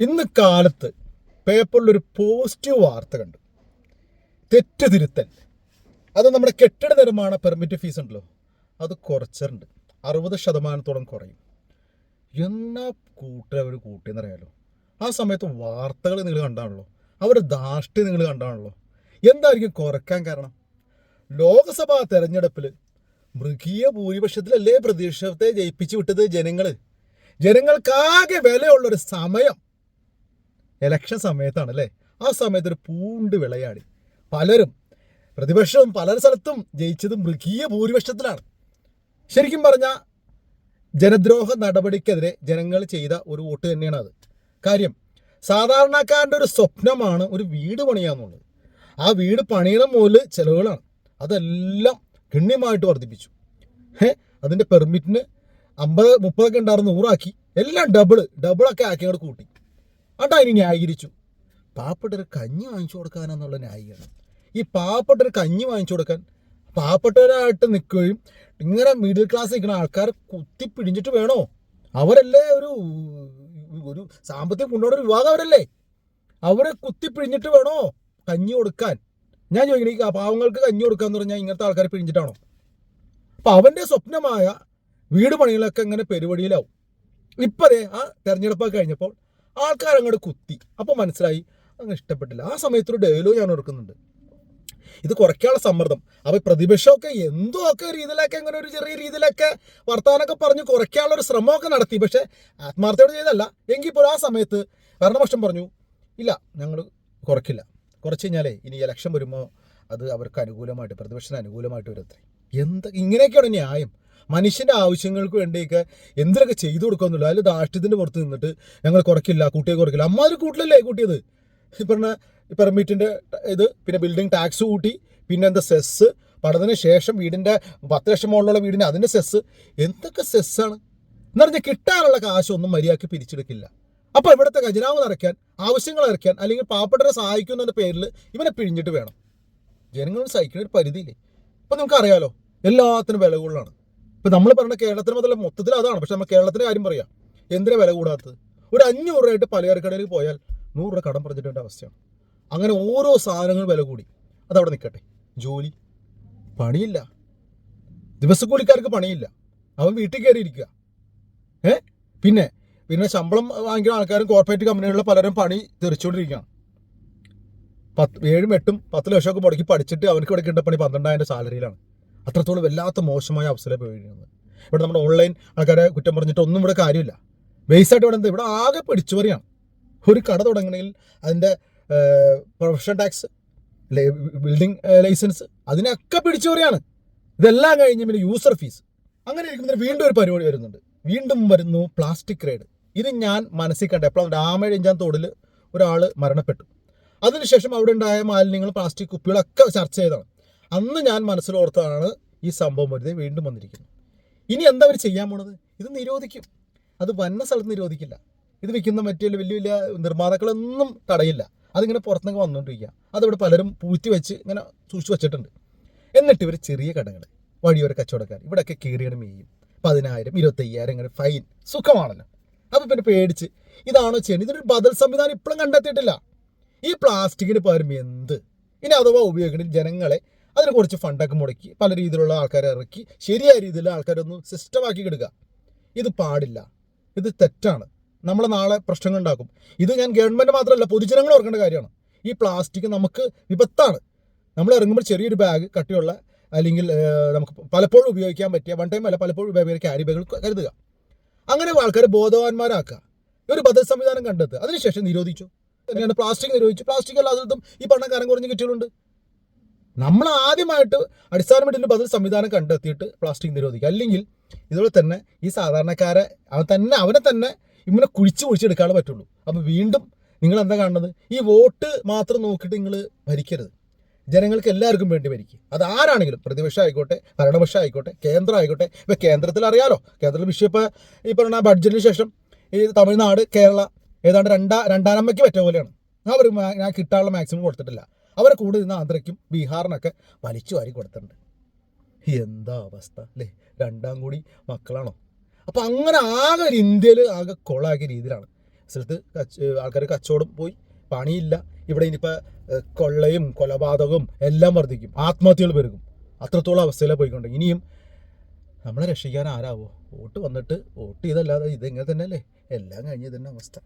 ഇന്ന് കാലത്ത് പേപ്പറിലൊരു പോസിറ്റീവ് വാർത്ത കണ്ടു. തെറ്റ് തിരുത്തൽ അത് നമ്മുടെ കെട്ടിട നിർമ്മാണ പെർമിറ്റ് ഫീസ് ഉണ്ടല്ലോ. അത് കുറച്ചിട്ടുണ്ട്. അറുപത് ശതമാനത്തോളം കുറയും. എന്നാ കൂട്ടുക അവർ കൂട്ടിയെന്നറിയാലോ? ആ സമയത്ത് വാർത്തകൾ നിങ്ങൾ കണ്ടാണല്ലോ. അവരുടെ ധാഷ്ട്യം നിങ്ങൾ കണ്ടാണല്ലോ. എന്തായിരിക്കും കുറയ്ക്കാൻ കാരണം? ലോക്സഭാ തെരഞ്ഞെടുപ്പിൽ മൃഗീയ ഭൂരിപക്ഷത്തിലല്ലേ പ്രതിപക്ഷത്തെ ജയിപ്പിച്ചു വിട്ടത് ജനങ്ങൾ ജനങ്ങൾക്കാകെ വിലയുള്ളൊരു സമയം ഇലക്ഷൻ സമയത്താണ് അല്ലേ ആ സമയത്ത് ഒരു പൂണ്ട് വിളയാടി. പലരും പ്രതിപക്ഷവും പല സ്ഥലത്തും ജയിച്ചത് മൃഗീയ ഭൂരിപക്ഷത്തിലാണ്. ശരിക്കും പറഞ്ഞാൽ ജനദ്രോഹ നടപടിക്കെതിരെ ജനങ്ങൾ ചെയ്ത ഒരു വോട്ട് തന്നെയാണ് അത് കാര്യം സാധാരണക്കാരന്റെ ഒരു സ്വപ്നമാണ് ഒരു വീട് പണിയാന്നുള്ളത്. ആ വീട് പണിയണ മുതൽ ചിലവുകളാണ്. അതെല്ലാം ഗണ്യമായിട്ട് വർദ്ധിപ്പിച്ചു. ഏ അതിന്റെ പെർമിറ്റിന് അമ്പത് മുപ്പതൊക്കെ ഉണ്ടായിരുന്നു നൂറാക്കി. എല്ലാം ഡബിൾ ഡബിളൊക്കെ ആക്കി അങ്ങോട്ട് കൂട്ടി. ഇനി ന്യായീകരിച്ചു. പാവപ്പെട്ടൊരു കഞ്ഞി വാങ്ങിച്ചു കൊടുക്കാനെന്നുള്ള ന്യായീകരണം. ഈ പാവപ്പെട്ടൊരു കഞ്ഞി വാങ്ങിച്ചു കൊടുക്കാൻ പാവപ്പെട്ടവരായിട്ട് നിൽക്കുകയും ഇങ്ങനെ മിഡിൽ ക്ലാസ് നിൽക്കുന്ന ആൾക്കാർ കുത്തി പിടിഞ്ഞിട്ട് വേണോ? അവരല്ലേ ഒരു ഒരു സാമ്പത്തിക മുന്നോട്ട് വിഭാഗം അവരല്ലേ? അവരെ കുത്തി പിഴിഞ്ഞിട്ട് വേണോ കഞ്ഞി കൊടുക്കാൻ? ഞാൻ ചോദിക്കണേ ഈ പാവങ്ങൾക്ക് കഞ്ഞി കൊടുക്കാന്ന് പറഞ്ഞാൽ ഇങ്ങനത്തെ ആൾക്കാരെ പിഴിഞ്ഞിട്ടാണോ അപ്പം അവന്റെ സ്വപ്നമായ വീട് പണികളൊക്കെ ഇങ്ങനെ പെരുവടിയിലാവും ഇപ്പതേ ആ തെരഞ്ഞെടുപ്പൊക്കെ കഴിഞ്ഞപ്പോൾ ആൾക്കാർ അങ്ങോട്ട് കുത്തി. അപ്പോൾ മനസ്സിലായി അങ്ങ് ഇഷ്ടപ്പെട്ടില്ല. ആ സമയത്തൊരു ഡയലോഗ് ഞാൻ ഓർക്കുന്നുണ്ട്. ഇത് കുറയ്ക്കാനുള്ള സമ്മർദ്ദം. അപ്പോൾ പ്രതിപക്ഷമൊക്കെ എന്തോ ഒക്കെ രീതിയിലൊക്കെ അങ്ങനെ ഒരു ചെറിയ രീതിയിലൊക്കെ വർത്തമാനമൊക്കെ പറഞ്ഞ് കുറയ്ക്കാനുള്ള ഒരു ശ്രമമൊക്കെ നടത്തി. പക്ഷേ ആത്മാർത്ഥയോട് ചെയ്തല്ല എങ്കിൽ പോലും ആ സമയത്ത് ഭരണപക്ഷം പറഞ്ഞു ഇല്ല ഞങ്ങൾ കുറയ്ക്കില്ല. കുറച്ച് കഴിഞ്ഞാലേ ഇനി ഇലക്ഷൻ വരുമ്പോൾ അത് അവർക്ക് അനുകൂലമായിട്ട് പ്രതിപക്ഷത്തിന് അനുകൂലമായിട്ട് വരത്രേ എന്ത് ഇങ്ങനെയൊക്കെയാണ് ന്യായം? മനുഷ്യന്റെ ആവശ്യങ്ങൾക്ക് വേണ്ടിയൊക്കെ എന്തിനൊക്കെ ചെയ്തു കൊടുക്കുന്നില്ല അതിൽ ദാഷ്ട്യത്തിന്റെ പുറത്ത് നിന്നിട്ട് ഞങ്ങൾ കുറയ്ക്കില്ല കൂട്ടിയെ കുറയ്ക്കില്ല. അമ്മാതിരി കൂട്ടിലല്ലേ കൂട്ടിയത്? ഈ പറഞ്ഞ പെർമിറ്റിന്റെ ഇത് പിന്നെ ബിൽഡിംഗ് ടാക്സ് കൂട്ടി പിന്നെ എന്താ സെസ് പഠനത്തിന് ശേഷം വീടിന്റെ പത്ത് ലക്ഷം മുകളിലുള്ള വീടിന് അതിന്റെ സെസ് എന്തൊക്കെ സെസ്സാണ് എന്ന് പറഞ്ഞാൽ കിട്ടാനുള്ള കാശൊന്നും മര്യാദയ്ക്ക് പിരിച്ചെടുക്കില്ല. അപ്പോൾ ഇവിടുത്തെ ഖജനാവ് നിറയ്ക്കാൻ ആവശ്യങ്ങൾ നിറയ്ക്കാൻ അല്ലെങ്കിൽ പാവപ്പെട്ടവരെ സഹായിക്കുന്നതിന്റെ പേരിൽ ഇവനെ പിഴിഞ്ഞിട്ട് വേണം. ജനങ്ങൾ സഹിക്കുന്ന ഒരു പരിധിയില്ലേ? ഇപ്പം നമുക്കറിയാലോ എല്ലാത്തിനും വില കൂടുതലാണ്. ഇപ്പം നമ്മൾ പറഞ്ഞ കേരളത്തിന് മുതൽ മൊത്തത്തിൽ അതാണ്. പക്ഷെ നമ്മൾ കേരളത്തിന്റെ കാര്യം പറയാം. എന്തിനാ വില കൂടാത്തത്? ഒരു അഞ്ഞൂറ് രൂപയായിട്ട് പലചരക്കടയിൽ പോയാൽ നൂറ് രൂപ കടം പറഞ്ഞിട്ടേണ്ട അവസ്ഥയാണ്. അങ്ങനെ ഓരോ സാധനങ്ങൾ വില കൂടി. അതവിടെ നിൽക്കട്ടെ ജോലി. പണിയില്ല. ദിവസക്കൂലിക്കാർക്ക് പണിയില്ല. അവൻ വീട്ടിൽ കയറിയിരിക്കുക. ഏ? പിന്നെ പിന്നെ ശമ്പളം വാങ്ങിക്കുന്ന ആൾക്കാരും കോർപ്പറേറ്റ് കമ്പനികളിലെ പലരും പണി തെറിച്ചുകൊണ്ടിരിക്കുകയാണ്. പത്ത് ഏഴും എട്ടും പത്ത് ലക്ഷമൊക്കെ മുടക്കി പഠിച്ചിട്ട് അവർക്ക് ഇവിടെ കിട്ടുന്ന പണി പന്ത്രണ്ടായിരം സാലറിയിലാണ്. അത്രത്തോളം വല്ലാത്ത മോശമായ അവസരം പോയിരിക്കുന്നത് ഇവിടെ നമ്മുടെ ഓൺലൈൻ ആൾക്കാരെ കുറ്റം പറഞ്ഞിട്ട് ഒന്നും ഇവിടെ കാര്യമില്ല. ബേസായിട്ട് ഇവിടെ എന്താ? ഇവിടെ ആകെ പിടിച്ചു പറയാണ് ഒരു കട തുടങ്ങണമെങ്കിൽ അതിന്റെ പ്രൊഫഷൻ ടാക്സ് ബിൽഡിംഗ് ലൈസൻസ് അതിനൊക്കെ പിടിച്ചു പറയാണ് ഇതെല്ലാം കഴിഞ്ഞ് പിന്നെ യൂസർ ഫീസ് അങ്ങനെ ഇരിക്കുമ്പോൾ വീണ്ടും ഒരു പരിപാടി വരുന്നുണ്ട്. വീണ്ടും വരുന്നു പ്ലാസ്റ്റിക് റേഡ് ഇത് ഞാൻ മനസ്സിൽ കണ്ട. എപ്പോഴും? രാമഴിഞ്ചാൻ തോടിൽ ഒരാൾ മരണപ്പെട്ടു. അതിനുശേഷം അവിടെ ഉണ്ടായ മാലിന്യങ്ങൾ പ്ലാസ്റ്റിക് കുപ്പികളൊക്കെ ചർച്ച ചെയ്തതാണ്. അന്ന് ഞാൻ മനസ്സിലോർത്താണ് ഈ സംഭവം വരുന്നത്. വീണ്ടും വന്നിരിക്കുന്നത് ഇനി എന്താ അവർ ചെയ്യാൻ പോണത്? ഇത് നിരോധിക്കും. അത് വന്ന സ്ഥലത്ത് നിരോധിക്കില്ല. ഇത് വിൽക്കുന്ന മറ്റു വലിയ വലിയ നിർമ്മാതാക്കളൊന്നും തടയില്ല. അതിങ്ങനെ പുറത്തുനിന്ന് വന്നുകൊണ്ടിരിക്കുക അതിവിടെ പലരും പൂറ്റി വെച്ച് ഇങ്ങനെ സൂക്ഷിച്ച് വെച്ചിട്ടുണ്ട്. എന്നിട്ട് ഇവർ ചെറിയ കടകൾ വഴിയോര കച്ചവടക്കാർ ഇവിടെയൊക്കെ കയറിയാണ് മെയ്യും പതിനായിരം ഇരുപത്തയ്യായിരം ഇങ്ങനെ ഫൈൻ സുഖമാണല്ലോ. അപ്പോൾ പിന്നെ പേടിച്ച് ഇതാണോ ചെയ്യുന്നത് ഇതൊരു ബദൽ സംവിധാനം ഇപ്പോഴും കണ്ടെത്തിയിട്ടില്ല. ഈ പ്ലാസ്റ്റിക്കിന് പകരം എന്ത്? ഇനി അഥവാ ഉപയോഗിക്കണമെങ്കിൽ ജനങ്ങളെ അതിനെ കുറച്ച് ഫണ്ടൊക്കെ മുടക്കി പല രീതിയിലുള്ള ആൾക്കാരെ ഇറക്കി ശരിയായ രീതിയിൽ ആൾക്കാരൊന്ന് സിസ്റ്റമാക്കി കിടുക. ഇത് പാടില്ല. ഇത് തെറ്റാണ്. നമ്മളെ നാളെ പ്രശ്നങ്ങൾ ഉണ്ടാക്കും. ഇത് ഞാൻ ഗവൺമെന്റ് മാത്രമല്ല പൊതുജനങ്ങൾ ഓർക്കേണ്ട കാര്യമാണ്. ഈ പ്ലാസ്റ്റിക് നമുക്ക് വിപത്താണ്. നമ്മൾ ഇറങ്ങുമ്പോൾ ചെറിയൊരു ബാഗ് കട്ടിയുള്ള അല്ലെങ്കിൽ നമുക്ക് പലപ്പോഴും ഉപയോഗിക്കാൻ പറ്റിയ വൺ ടൈം അല്ല പലപ്പോഴും ഉപയോഗിക്കുന്ന ക്യാരി ബാഗുകൾ കരുതുക. അങ്ങനെ ആൾക്കാരെ ബോധവാന്മാരാക്കുക. ഒരു ബദൽ സംവിധാനം കണ്ടെത്തുക. അതിനുശേഷം നിരോധിച്ചു. തന്നെയാണ് പ്ലാസ്റ്റിക് നിരോധിച്ചു. പ്ലാസ്റ്റിക് എല്ലാ സ്ഥലത്തും ഈ പണക്കാരൻ കരം കുറഞ്ഞ് കിട്ടിയിട്ടുണ്ട് നമ്മൾ ആദ്യമായിട്ട് അടിസ്ഥാനമായിട്ട് ബദൽ സംവിധാനം കണ്ടെത്തിയിട്ട് പ്ലാസ്റ്റിക് നിരോധിക്കുക. അല്ലെങ്കിൽ ഇതുപോലെ തന്നെ ഈ സാധാരണക്കാരെ അവൻ തന്നെ അവനെ തന്നെ ഇങ്ങനെ കുഴിച്ച് കുഴിച്ചെടുക്കാനേ പറ്റുള്ളൂ. അപ്പോൾ വീണ്ടും നിങ്ങൾ എന്താ കാണുന്നത്? ഈ വോട്ട് മാത്രം നോക്കിയിട്ട് നിങ്ങൾ ഭരിക്കരുത്. ജനങ്ങൾക്ക് എല്ലാവർക്കും വേണ്ടി ഭരിക്കുക. അത് ആരാണെങ്കിലും പ്രതിപക്ഷം ആയിക്കോട്ടെ ഭരണപക്ഷം ആയിക്കോട്ടെ കേന്ദ്രം ആയിക്കോട്ടെ ഇപ്പം കേന്ദ്രത്തിൽ അറിയാലോ. കേന്ദ്രത്തിൽ വിഷയം ഇപ്പോൾ ഈ പറഞ്ഞ ബഡ്ജറ്റിന് ശേഷം ഈ തമിഴ്നാട് കേരള ഏതാണ്ട് രണ്ടാ രണ്ടാനമ്മയ്ക്ക് പറ്റ പോലെയാണ്. അവർ ഞാൻ കിട്ടാനുള്ള മാക്സിമം കൊടുത്തിട്ടില്ല. അവരെ കൂടെ നിന്ന് ആന്ധ്രയ്ക്കും ബീഹാറിനൊക്കെ വലിച്ചു വാരി കൊടുത്തിട്ടുണ്ട്. എന്താ അവസ്ഥ അല്ലേ? രണ്ടാം കൂടി മക്കളാണോ? അപ്പോൾ അങ്ങനെ ആകെ ഒരു ഇന്ത്യയിൽ ആകെ കൊളാക്കിയ രീതിയിലാണ്. സ്ഥലത്ത് ആൾക്കാർ കച്ചവടം പോയി പണിയില്ല. ഇവിടെ ഇനിയിപ്പോൾ കൊള്ളയും കൊലപാതകവും എല്ലാം വർദ്ധിക്കും. ആത്മഹത്യകൾ പെരുകും. അത്രത്തോളം അവസ്ഥയിലാണ് പോയിക്കൊണ്ട് ഇനിയും നമ്മളെ രക്ഷിക്കാൻ ആരാവോ? വോട്ട് വന്നിട്ട് വോട്ട് ചെയ്തല്ലാതെ ഇതെങ്ങനെ തന്നെ അല്ലേ എല്ലാം കഴിഞ്ഞ് തന്നെ അവസ്ഥ.